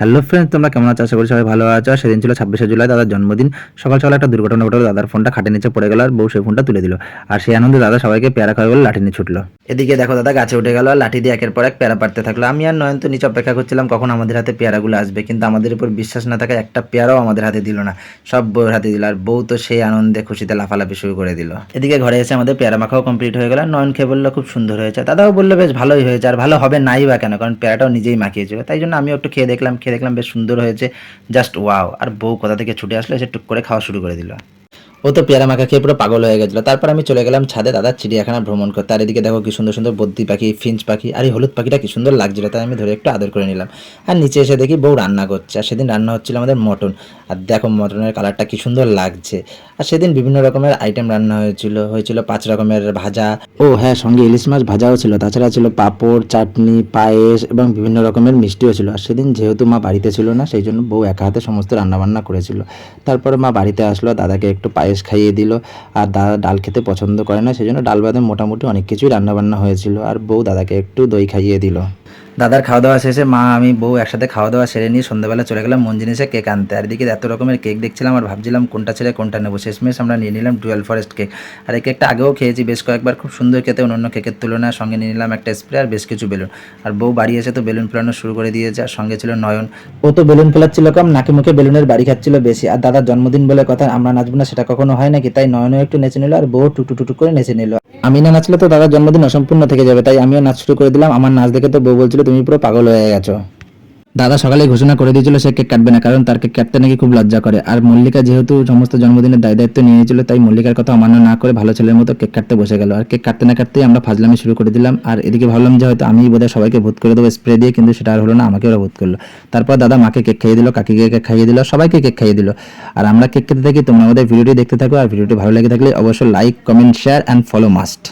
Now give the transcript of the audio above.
Hello friends তোমরা কেমন আছো? আশা করি সবাই ভালো আছো। সেদিন ছিল ছাব্বিশে জুলাই, দাদার জন্মদিন। সকাল সকাল একটা দুর্ঘটনা ঘটলো, দাদার ফোনটা খাটে নিচে পড়ে গেল আর বউ সেই ফোনটা তুলে দিল। আর সেই আনন্দে দাদা সবাইকে প্যারা খাওয়া বলে লাঠি নিয়ে ছুটলো। এদিকে দেখো দাদা, গাছে উঠে গেল, আর লাঠি দিয়ে একের পর এক প্যারা পাড়তে থাকল। আমি আর নয়ন তো নিচে অপেক্ষা করছিলাম, কখন আমাদের হাতে পেয়ারাগুলো আসবে। কিন্তু আমাদের উপর বিশ্বাস না থাকায় একটা পেয়ারাও আমাদের হাতে দিল না। সব বউয়ের হাতে দিল, আর বউ তো সেই আনন্দে খুশিতে লাফালাফি শুরু করে দিল। এদিকে ঘরে এসে আমাদের পেয়ারা মাখাও কমপ্লিট হয়ে গেল। নয়ন খেয়ে বলল, খুব সুন্দর হয়েছে। দাদাও বলল, বেশ ভালোই হয়েছে। আর ভালো হবে নাই বা কেন? কারণ পেয়ারাটাও নিজেই মাখিয়েছিল তাই জন্য আমিও একটু খেয়ে দেখলাম খেয়ে দেখলাম বেশ সুন্দর হয়েছে। Just wow. আর বউ কোথা থেকে ছুটে আসলো এসে টুক করে খাওয়া শুরু করে দিল। ও তো পেয়ারা মাখা খেয়ে পুরো পাগল হয়ে গেছিল। তারপর আমি চলে গেলাম ছাদে দাদার চিড়িয়াখানা ভ্রমণ করতে। আর এদিকে দেখো কি সুন্দর সুন্দর বদ্যি পাখি, ফিঞ্চ পাখি, আর এই হলুদ পাখিটা কি সুন্দর লাগছিল, তাই আমি ধরে একটু আদর করে নিলাম। আর নিচে এসে দেখি বউ রান্না করছে, আর সেদিন রান্না হচ্ছিল আমাদের মটন। আর দেখো মটনের কালারটা কি সুন্দর লাগছে। আর সেদিন বিভিন্ন রকমের আইটেম রান্না হয়েছিল হয়েছিল পাঁচ রকমের ভাজা। ও হ্যাঁ সঙ্গে ইলিশ মাছ ভাজাও ছিল, তাছাড়া ছিল পাঁপড়, চাটনি, পায়েস এবং বিভিন্ন রকমের মিষ্টিও ছিল। আর সেদিন যেহেতু মা বাড়িতে ছিল না, সেই জন্য বউ একা হাতে সমস্ত রান্নাবান্না করেছিল। তারপরে মা বাড়িতে আসলো, দাদাকে একটু পায়েস খাইয়ে দিল। আর দাদা ডাল খেতে পছন্দ করে না সেই জন্য ডাল বাদে মোটামুটি অনেক কিছুই রান্নাবান্না হয়েছিল। আর বউ দাদাকে একটু দই খাইয়ে দিল। দাদার খাওয়া দাওয়া শেষে মা, আমি, বউ একসাথে খাওয়া দাওয়া সেরে নিয়ে সন্ধ্যাবেলা চলে গেলাম মন জিনিসে কেক আনতে। আর এদিকে এত রকমের কেক দেখছিলাম আর ভাবছিলাম কোনটা ছেড়ে কোনটা নেব। শেষমেশ আমরা নিয়ে নিলাম ডুয়েল ফরেস্ট কেক। আর এই কেকটা আগেও খেয়েছি, বেশ কয়েকবার খুব সুন্দর খেতে অন্য কেকের তুলনায়। সঙ্গে নিয়ে নিলাম একটা স্প্রে আর বেশ কিছু বেলুন। আর বউ বাড়ি এসে তো বেলুন ফেলানো শুরু করে দিয়েছে, আর সঙ্গে ছিল নয়ন। ও তো বেলুন ফেলাচ্ছিল কম, নাকি মুখে বেলুনের বাড়ি খাচ্ছিল বেশি। আর দাদার জন্মদিন বলে কথা, আমরা নাচবো না, সেটা কখনো হয় নাকি? তাই নয়নও একটু নেচে নিল, আর বউ টুটু টুটু করে নেচে নিল। আমি না নাচলে তো দাদার জন্মদিন অসম্পূর্ণ থেকে যাবে, তাই আমিও নাচ শুরু করে দিলাম। আমার নাচ দেখে তো বউ বলছিল তুমি পুরো পাগল হয়ে গেছো। দাদা সকালে ঘোষণা করে দিয়েছিল সে কেক কাটবে না, কারণ তার কেক কাটতে নাকি খুব লজ্জা করে। আর মল্লিকা যেহেতু সমস্ত জন্মদিনের দায় দায়িত্ব নিয়েছিল, তাই মল্লিকার কথা অমান্য না করে ভালো ছেলের মতো কেক কাটতে বসে গেল। আর কেক কাটতে না কাটতেই আমরা ফাজলামি শুরু করে দিলাম। আর এদিকে ভাবলাম যে হয়তো আমি বোধহয় সবাইকে ভূত করে দেবো স্প্রে দিয়ে, কিন্তু সেটা আর হলো না, আমাকে ওরা ভূত করল। তারপর দাদা মাকে কেক খাইয়ে দিল, কাকিকে কেক খাইয়ে দিল, সবাইকে কেক খাইয়ে দিল। আর আমরা কেক খেতে থাকি, তোমরা আমাদের ভিডিওটি দেখতে থাকো, আর ভিডিওটি ভালো লেগে থাকলে অবশ্যই like comment share and follow must